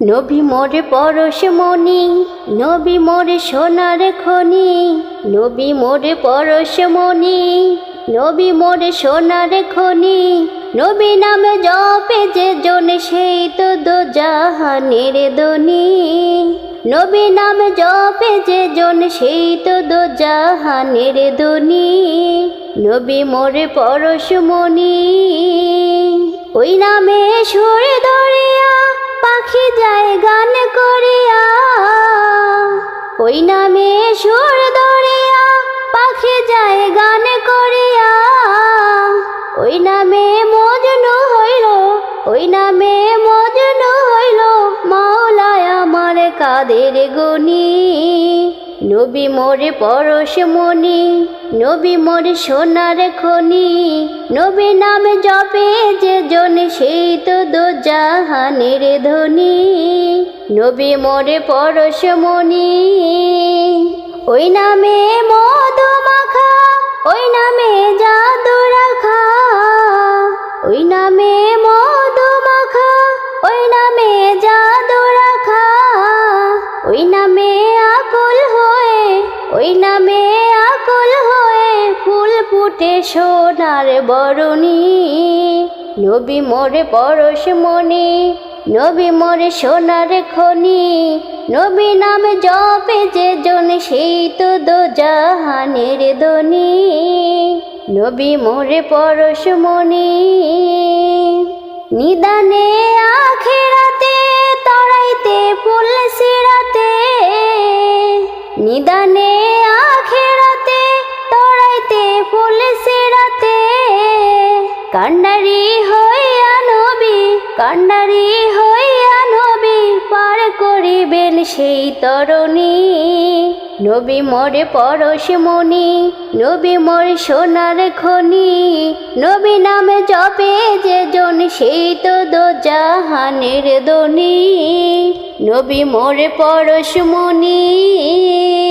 নবী মোরে পরশ মনি নবী মোরে সোনার খনি, নবী মোরে পরশ মনি নবী মোরে সোনার খনি, নবী নামে জপে যে জন সেই তো দো জাহানের দনি নবী নামে জপে যে জন সেই তো দো জাহানের দনি নবী মোরে পরশ মনি ওই নামে সুরে ধরিয়া পাখি যায় গান করিয়া। ওই নামে সুর ধরিয়া পাখি যায় গান করিয়া। ওই নামে মজনু হইল, ওই নামে মজনু হইল। মাওলায় আমার কাদের গনি নবী মোরে পরশ মনি নবী মোরে সোনার খনি। নবী নামে জপে যে জন সেই তো দো জাহানের ধনি। নবী মোরে পরশ মনি ওই নামে মধু মাখা, ওই নামে জাদু রাখা। ওই নামে মধু মাখা, ওই নামে জাদু রাখা। ওই নামে আকুল ওই নামে আকল হয়ে ফুল ফুটে সোনার বরণী। নবী মোরে পরশ মনি নবী মোরে সোনার খনি। নবী নামে জপে যে জন সেই তো দো জাহানের দনি নবী মোরে পরশ মনি নিদানে আখেরাতে নিদানে আখেরাতে তরাইতে ফুল সিরাতে। কান্ডারি হইয়া নবী কান্ডারি হইয়া সেই তরণী, নবী মরে পরশ মনি, নবী মোর সোনার খনি, নবী নামে জপে যে জন সেই তো দো জাহানের দনি, নবী মরে পরশ মনি।